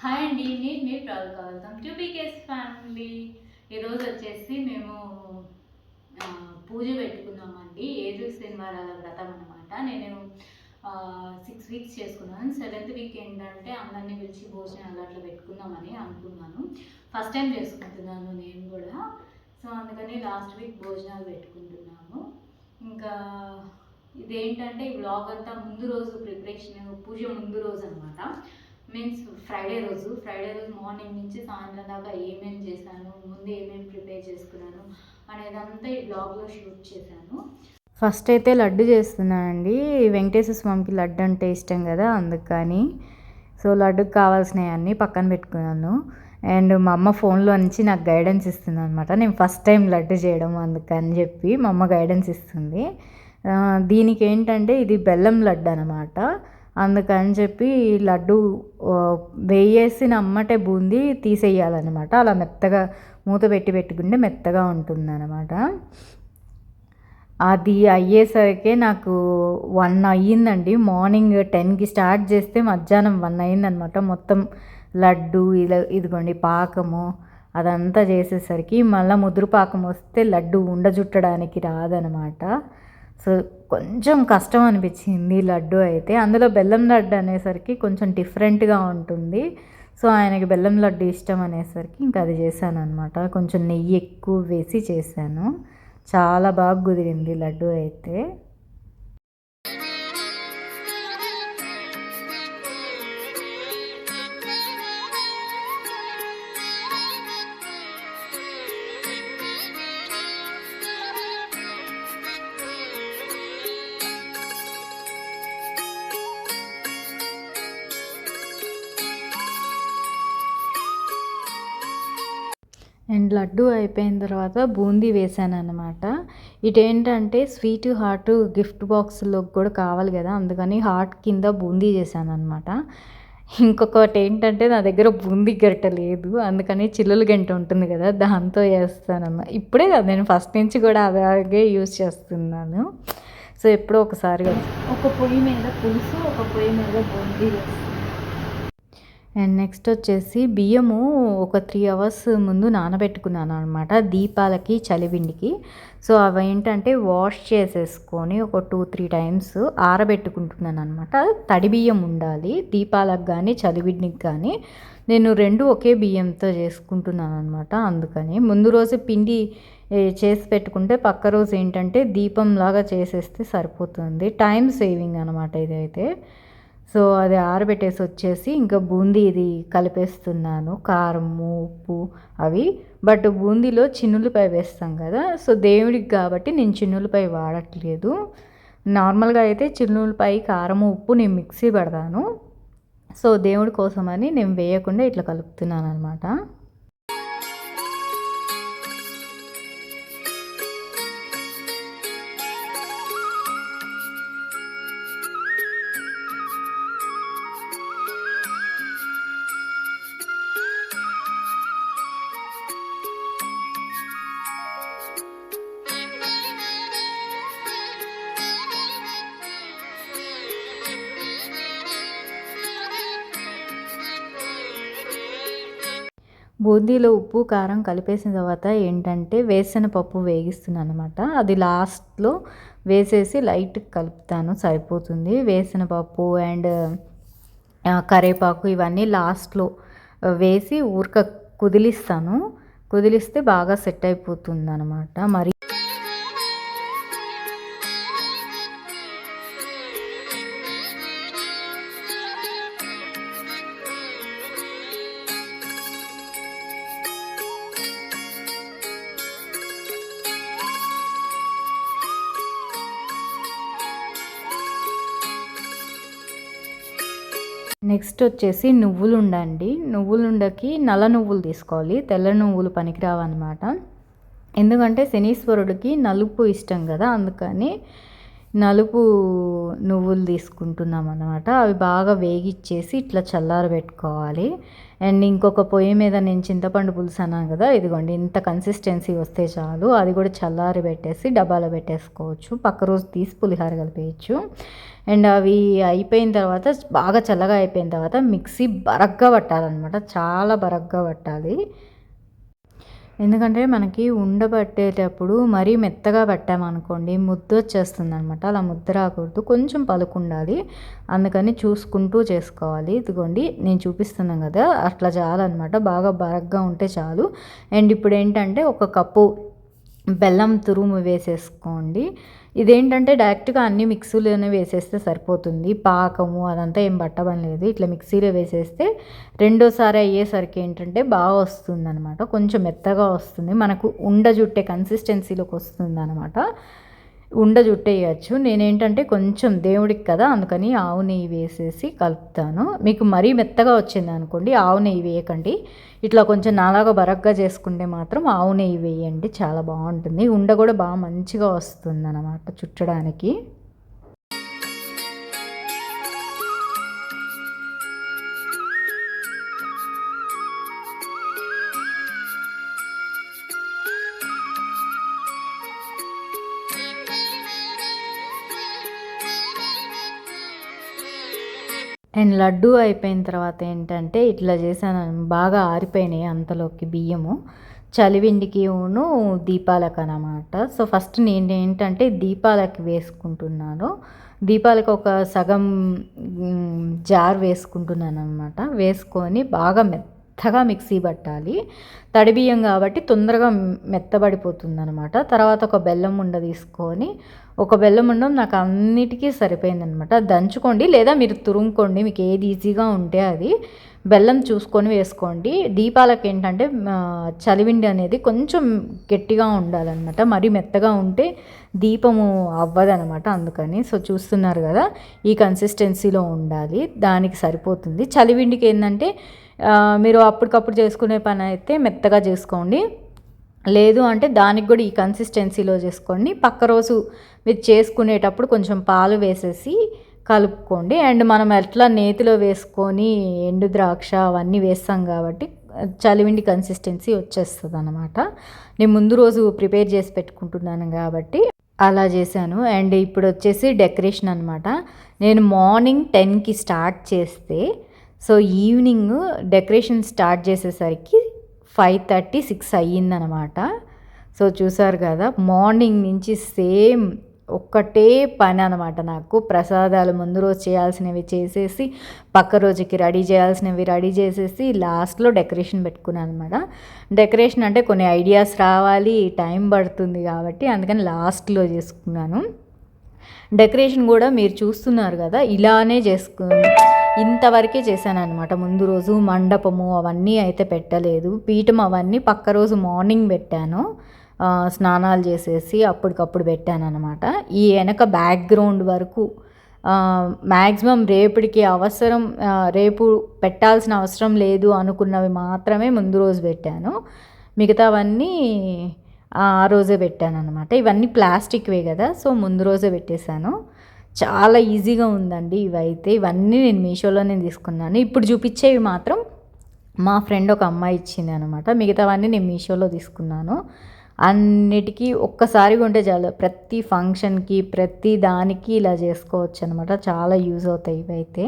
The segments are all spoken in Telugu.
హాయ్ అండి నేను మీ ప్రాల్ వెల్కమ్ టు బీకేస్ ఫ్యామిలీ ఈరోజు వచ్చేసి మేము పూజ పెట్టుకున్నామండి. ఏడు శనివారాల వ్రతం అనమాట నేను సిక్స్ వీక్స్ చేసుకున్నాను. సెవెంత్ వీక్ ఏంటంటే అందరినీ పిలిచి భోజనాలు అట్లా పెట్టుకుందామని అనుకున్నాను. ఫస్ట్ టైం చేసుకుంటున్నాను నేను కూడా. సో అందుకని లాస్ట్ వీక్ భోజనాలు పెట్టుకుంటున్నాము. ఇంకా ఇదేంటంటే ఈ వ్లాగ్ అంతా ముందు రోజు ప్రిపరేషన్ పూజ ముందు రోజు అనమాట మీన్స్ ఫ్రైడే రోజు ఫ్రైడే రోజు మార్నింగ్ నుంచి సాయంత్రం దాకా ఏమేమి చేశాను ముందు ఏమేమి ప్రిపేర్ చేసుకున్నాను అనేదంతా ఈ బ్లాగ్లో షూట్ చేశాను. ఫస్ట్ అయితే లడ్డు చేస్తున్నానండి వెంకటేశ్వర స్వామికి లడ్డు అంటే ఇష్టం కదా అందుకని. సో లడ్డుకు కావాల్సినవి అన్నీ పక్కన పెట్టుకున్నాను. అండ్ మా అమ్మ ఫోన్లో నుంచి నాకు గైడెన్స్ ఇస్తుంది అనమాట నేను ఫస్ట్ టైం లడ్డు చేయడం అందుకని చెప్పి మా అమ్మ గైడెన్స్ ఇస్తుంది. దీనికి ఏంటంటే ఇది బెల్లం లడ్డు అనమాట అందుకని చెప్పి లడ్డు వేయేసిన అమ్మటే బూందీ తీసేయాలన్నమాట. అలా మెత్తగా మూత పెట్టి పెట్టుకుంటే మెత్తగా ఉంటుందన్నమాట. అది అయ్యేసరికి నాకు వన్ అయ్యిందండి. మార్నింగ్ టెన్కి స్టార్ట్ చేస్తే మధ్యాహ్నం వన్ అయ్యిందనమాట మొత్తం లడ్డు ఇలా ఇదిగోండి పాకము అదంతా చేసేసరికి మళ్ళీ ముదురు పాకం వస్తే లడ్డు ఉండజుట్టడానికి రాదనమాట సో కొంచెం కష్టం అనిపించింది లడ్డు అయితే. అందులో బెల్లం లడ్డు అనేసరికి కొంచెం డిఫరెంట్గా ఉంటుంది. సో ఆయనకి బెల్లం లడ్డు ఇష్టం అనేసరికి ఇంకా అది చేశాను అనమాట కొంచెం నెయ్యి ఎక్కువ వేసి చేశాను. చాలా బాగా కుదిరింది లడ్డు అయితే. అండ్ లడ్డు అయిపోయిన తర్వాత బూందీ వేసాను అనమాట ఇటేంటంటే స్వీట్ హాట్ గిఫ్ట్ బాక్స్లో కూడా కావాలి కదా అందుకని హాట్ కింద బూందీ చేశాను అనమాట ఇంకొకటి ఏంటంటే నా దగ్గర బూందీ గరిట లేదు అందుకని చిల్లులు గంట ఉంటుంది కదా దాంతో చేస్తానమ్మా ఇప్పుడే కదా నేను ఫస్ట్ నుంచి కూడా అలాగే యూజ్ చేస్తున్నాను. సో ఎప్పుడో ఒకసారి ఒక పొయ్యి మీద పులుసు ఒక పొయ్యి మీద బూందీ వేస్తాను. అండ్ నెక్స్ట్ వచ్చేసి బియ్యము ఒక త్రీ అవర్స్ ముందు నానబెట్టుకున్నాను అనమాట దీపాలకి చలివిండికి. సో అవి ఏంటంటే వాష్ చేసేసుకొని ఒక టూ త్రీ టైమ్స్ ఆరబెట్టుకుంటున్నాను అనమాట తడి బియ్యం ఉండాలి దీపాలకు కానీ చలివిండికి కానీ నేను రెండు ఒకే బియ్యంతో చేసుకుంటున్నాను అనమాట అందుకని. ముందు రోజు పిండి చేసి పెట్టుకుంటే పక్క రోజు ఏంటంటే దీపంలాగా చేసేస్తే సరిపోతుంది. టైం సేవింగ్ అనమాట ఇదైతే. సో అది ఆరబెట్టేసి వచ్చేసి ఇంకా బూందీ ఇది కలిపేస్తున్నాను. కారము ఉప్పు అవి. బట్ బూందీలో చిన్నులపై వేస్తాం కదా. సో దేవుడికి కాబట్టి నేను చిన్నులపై వాడట్లేదు. నార్మల్గా అయితే చిన్నులపై కారము ఉప్పు నేను మిక్సీ పెడతాను. సో దేవుడి కోసమని నేను వేయకుండా ఇట్లా కలుపుతున్నాను అనమాట బూందీలో ఉప్పు కారం కలిపేసిన తర్వాత ఏంటంటే వేసనపప్పు వేగిస్తున్నాను అనమాట అది లాస్ట్లో వేసేసి లైట్ కలుపుతాను సరిపోతుంది. వేసనపప్పు అండ్ కరేపాకు కరివేపాకు ఇవన్నీ లాస్ట్లో వేసి ఊరక కుదిలిస్తాను. కుదిలిస్తే బాగా సెట్ అయిపోతుంది అనమాట మరి నెక్స్ట్ వచ్చేసి నువ్వులుండ అండి నువ్వులుండకి నల్ల నువ్వులు తీసుకోవాలి. తెల్ల నువ్వులు పనికిరావన్నమాట. ఎందుకంటే శనీశ్వరుడికి నలుపు ఇష్టం కదా అందుకని నలుపు నువ్వులు తీసుకుంటున్నాం అన్నమాట అవి బాగా వేగిచ్చేసి ఇట్లా చల్లారబెట్టుకోవాలి. అండ్ ఇంకొక పొయ్యి మీద నేను చింతపండు పులుసు అన్నాను కదా ఇదిగోండి ఇంత కన్సిస్టెన్సీ వస్తే చాలు. అది కూడా చల్లారి పెట్టేసి డబ్బాలో పెట్టేసుకోవచ్చు. పక్క రోజు తీసి పులిహార కలిపేయచ్చు. అండ్ అవి అయిపోయిన తర్వాత బాగా చల్లగా అయిపోయిన తర్వాత మిక్సీ బరగ్గా పట్టాలన్నమాట. చాలా బరగ్గా పట్టాలి. ఎందుకంటే మనకి ఉండబట్టేటప్పుడు మరీ మెత్తగా పట్టామనుకోండి ముద్ద వచ్చేస్తుంది అనమాట అలా ముద్ద రాకూడదు. కొంచెం పలుకుండాలి అందుకని చూసుకుంటూ చేసుకోవాలి. ఇదిగోండి నేను చూపిస్తున్నాను కదా అట్లా చాలన్నమాట. బాగా బరగ్గా ఉంటే చాలు. అండ్ ఇప్పుడు ఏంటంటే ఒక కప్పు బెల్లం తురుము వేసేసుకోండి. ఇదేంటంటే డైరెక్ట్గా అన్ని మిక్సీలోనే వేసేస్తే సరిపోతుంది. పాకము అదంతా ఏం పట్టబని లేదు ఇట్లా మిక్సీలో వేసేస్తే రెండోసారి అయ్యేసరికి ఏంటంటే బాగా వస్తుంది అనమాట కొంచెం మెత్తగా వస్తుంది. మనకు ఉండ జుట్టే కన్సిస్టెన్సీలోకి వస్తుంది అనమాట ఉండ జుట్టేయచ్చు నేనేంటంటే కొంచెం దేవుడికి కదా అందుకని ఆవు నెయ్యి వేసేసి కలుపుతాను. మీకు మరీ మెత్తగా వచ్చింది అనుకోండి ఆవు నెయ్యి వేయకండి. ఇట్లా కొంచెం నాలాగా బరగ్గా చేసుకుంటే మాత్రం ఆవు నెయ్యి వేయండి చాలా బాగుంటుంది. ఉండ కూడా బాగా మంచిగా వస్తుంది అన్నమాట చుట్టడానికి. అండ్ లడ్డు అయిపోయిన తర్వాత ఏంటంటే ఇట్లా చేశాను. బాగా ఆరిపోయినాయి అంతలోకి బియ్యము. చలివిండికి ఊను దీపాలకు అనమాట సో ఫస్ట్ నేను ఏంటంటే దీపాలకి వేసుకుంటున్నాను. దీపాలకు ఒక సగం జార్ వేసుకుంటున్నాను అనమాట వేసుకొని బాగా మెత్తగా మిక్సీ పట్టాలి. తడి బియ్యం కాబట్టి తొందరగా మెత్తబడిపోతుంది అనమాట తర్వాత ఒక బెల్లం ఉండ తీసుకొని ఒక బెల్లం ఉండం నాకు అన్నిటికీ సరిపోయిందనమాట దంచుకోండి లేదా మీరు తురుముకోండి మీకు ఏది ఈజీగా ఉంటే అది. బెల్లం చూసుకొని వేసుకోండి. దీపాలకు ఏంటంటే చలివిండి అనేది కొంచెం గట్టిగా ఉండాలన్నమాట. మరీ మెత్తగా ఉంటే దీపము అవ్వదనమాట అందుకని. సో చూస్తున్నారు కదా ఈ కన్సిస్టెన్సీలో ఉండాలి దానికి సరిపోతుంది. చలివిండికి ఏంటంటే మీరు అప్పటికప్పుడు చేసుకునే పని అయితే మెత్త మెత్తగా చేసుకోండి. లేదు అంటే దానికి కూడా ఈ కన్సిస్టెన్సీలో చేసుకోండి. పక్క రోజు మీరు చేసుకునేటప్పుడు కొంచెం పాలు వేసేసి కలుపుకోండి. అండ్ మనం ఎట్లా నేతిలో వేసుకొని ఎండు ద్రాక్ష అవన్నీ వేస్తాం కాబట్టి చలివిండి కన్సిస్టెన్సీ వచ్చేస్తుంది అనమాట నేను ముందు రోజు ప్రిపేర్ చేసి పెట్టుకుంటున్నాను కాబట్టి అలా చేశాను. అండ్ ఇప్పుడు వచ్చేసి డెకరేషన్ అనమాట నేను మార్నింగ్ టెన్కి స్టార్ట్ చేస్తే సో ఈవినింగ్ డెకరేషన్ స్టార్ట్ చేసేసరికి ఫైవ్ థర్టీ సిక్స్ అయ్యిందనమాట. సో చూసారు కదా మార్నింగ్ నుంచి సేమ్ ఒక్కటే పని అనమాట నాకు. ప్రసాదాలు ముందు రోజు చేయాల్సినవి చేసేసి పక్క రోజుకి రెడీ చేయాల్సినవి రెడీ చేసేసి లాస్ట్లో డెకరేషన్ పెట్టుకున్నాను అనమాట డెకరేషన్ అంటే కొన్ని ఐడియాస్ రావాలి టైం పడుతుంది కాబట్టి అందుకని లాస్ట్లో చేసుకున్నాను. డెకరేషన్ కూడా మీరు చూస్తున్నారు కదా ఇలానే చేసుకున్నాను. ఇంతవరకే చేశాను అనమాట ముందు రోజు మండపము అవన్నీ అయితే పెట్టలేదు. పీఠం అవన్నీ పక్క రోజు మార్నింగ్ పెట్టాను. స్నానాలు చేసేసి అప్పటికప్పుడు పెట్టాను అనమాట ఈ వెనక బ్యాక్గ్రౌండ్ వరకు మ్యాక్సిమం రేపటికి అవసరం రేపు పెట్టాల్సిన అవసరం లేదు అనుకున్నవి మాత్రమే ముందు రోజు పెట్టాను. మిగతావన్నీ ఆ రోజే పెట్టాను అనమాట ఇవన్నీ ప్లాస్టిక్వే కదా సో ముందు రోజే పెట్టేశాను. చాలా ఈజీగా ఉందండి ఇవైతే. ఇవన్నీ నేను మీషోలోనే తీసుకున్నాను. ఇప్పుడు చూపించేవి మాత్రం మా ఫ్రెండ్ ఒక అమ్మాయి ఇచ్చింది అనమాట మిగతావన్నీ నేను మీషోలో తీసుకున్నాను. అన్నిటికీ ఒక్కసారి కొంటే చాలు. ప్రతి ఫంక్షన్కి ప్రతి దానికి ఇలా చేసుకోవచ్చు అనమాట చాలా యూజ్ అవుతాయి ఇవైతే.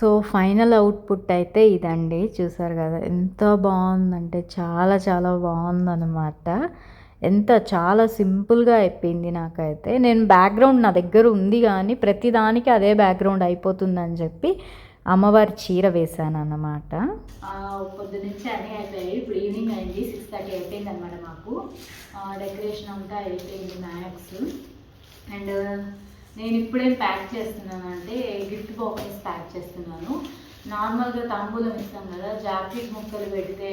సో ఫైనల్ అవుట్పుట్ అయితే ఇదండి. చూసారు కదా ఎంత బాగుందంటే చాలా చాలా బాగుందన్నమాట. ఎంత చాలా సింపుల్గా అయిపోయింది నాకైతే. నేను బ్యాక్గ్రౌండ్ నా దగ్గర ఉంది కానీ ప్రతిదానికి అదే బ్యాక్గ్రౌండ్ అయిపోతుందని చెప్పి అమ్మవారి చీర వేశాను అన్నమాట పొద్దు నుంచి అన్నీ అయిపోయాయి. ఇప్పుడు ఈవినింగ్ అయింది. సిక్స్ థర్టీ అయిపోయింది అనమాట మాకు డెకరేషన్ అంతా అయిపోయింది మ్యాక్స్. అండ్ నేను ఇప్పుడేం ప్యాక్ చేస్తున్నాను అంటే గిఫ్ట్ బాక్సెస్ ప్యాక్ చేస్తున్నాను. నార్మల్గా తాంబూలం ఇస్తాం కదా జాకెట్ ముక్కలు పెడితే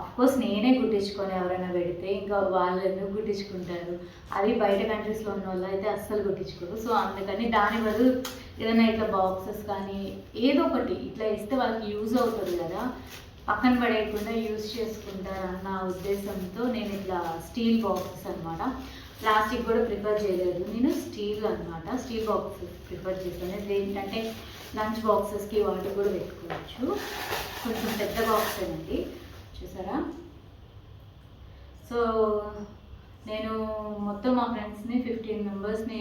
అఫ్కోర్స్ నేనే గుట్టించుకొని ఎవరైనా పెడితే ఇంకా వాళ్ళు ఎందుకు గుట్టించుకుంటారు? అది బయట కంట్రీస్లో ఉన్న వాళ్ళు అయితే అస్సలు గుట్టించుకోరు. సో అందుకని దాని బదులు ఏదైనా ఇట్లా బాక్సెస్ కానీ ఏదో ఒకటి ఇట్లా ఇస్తే వాళ్ళకి యూజ్ అవుతుంది కదా. పక్కన పడేయకుండా యూజ్ చేసుకుంటారన్న ఉద్దేశంతో నేను ఇట్లా స్టీల్ బాక్సెస్ అనమాట ప్లాస్టిక్ కూడా ప్రిఫర్ చేయలేదు. నేను స్టీల్ అన్నమాట. స్టీల్ బాక్సెస్ ప్రిఫర్ చేశాను ఇది ఏంటంటే లంచ్ బాక్సెస్కి వాటి కూడా పెట్టుకోవచ్చు. కొంచెం పెద్ద బాక్స్ అండి. చూసారా? సో నేను మొత్తం మా ఫ్రెండ్స్ని ఫిఫ్టీన్ మెంబర్స్ని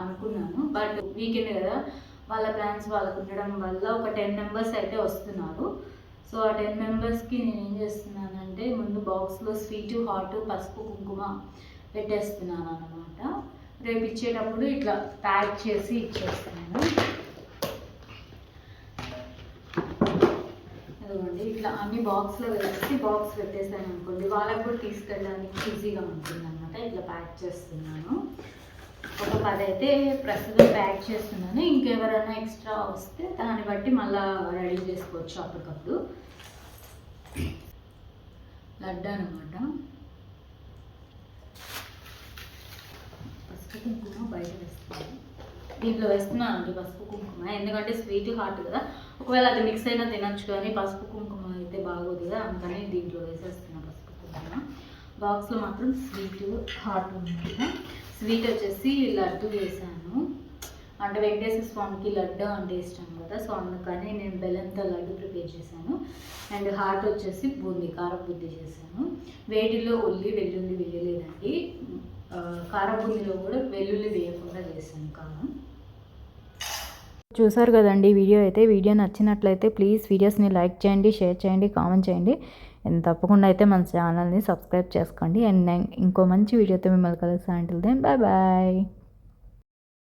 అనుకున్నాను. బట్ వీకెండ్ కదా వాళ్ళ ప్లాన్స్ వాళ్ళకు ఉండడం వల్ల ఒక టెన్ మెంబర్స్ అయితే వస్తున్నారు. సో ఆ టెన్ మెంబర్స్కి నేను ఏం చేస్తున్నానంటే ముందు బాక్స్లో స్వీట్ హాట్ పసుపు కుంకుమ పెట్టేస్తున్నాను అనమాట రేపు ఇచ్చేటప్పుడు ఇట్లా ప్యాక్ చేసి ఇచ్చేస్తున్నాను. అదిగోండి ఇట్లా అన్ని బాక్స్లో వేసి బాక్స్ పెట్టేసాను అనుకోండి వాళ్ళకు కూడా తీసుకెళ్ళడానికి ఈజీగా ఉంటుంది అనమాట ఇట్లా ప్యాక్ చేస్తున్నాను. ఒక పది అయితే ప్రస్తుతం ప్యాక్ చేస్తున్నాను. ఇంకెవరైనా ఎక్స్ట్రా వస్తే దాన్ని బట్టి మళ్ళీ రెడీ చేసుకోవచ్చు అప్పటికప్పుడు. లడ్డు అనమాట పసుపు కుంకుమ బయట వేస్తున్నాను దీంట్లో వేస్తున్నాను అండి పసుపు కుంకుమ. ఎందుకంటే స్వీట్ హాట్ కదా. ఒకవేళ అది మిక్స్ అయినా తినచ్చు కానీ పసుపు కుంకుమ అయితే బాగోదు కదా. అందుకని దీంట్లో వేసేస్తున్నాను పసుపు కుంకుమ. బాక్స్లో మాత్రం స్వీట్ హాట్ ఉంది. స్వీట్ వచ్చేసి లడ్డు వేసాను. అంటే వెంకటేశ్వర స్వామికి లడ్డు అంటే ఇష్టం కదా. సో అందుకని నేను బెల్లంతో లడ్డు ప్రిపేర్ చేశాను. అండ్ హాట్ వచ్చేసి బూంది కారం బుద్ధి చేశాను. వేటిలో ఉల్లి వెల్లుల్లి వేయలేదండి ఆ, కూడా వెల్లుల్లి వేయకుండా చేశాను కారం చూసారు కదండి వీడియో అయితే. వీడియో నచ్చినట్లయితే ప్లీజ్ వీడియోస్ని లైక్ చేయండి షేర్ చేయండి కామెంట్ చేయండి. ఎంత తప్పకుండా అయితే మన ఛానల్ని సబ్స్క్రైబ్ చేసుకోండి. అండ్ ఇంకో మంచి వీడియోతో మిమ్మల్ని కలుస్తాను. అంటే బాయ్ బాయ్.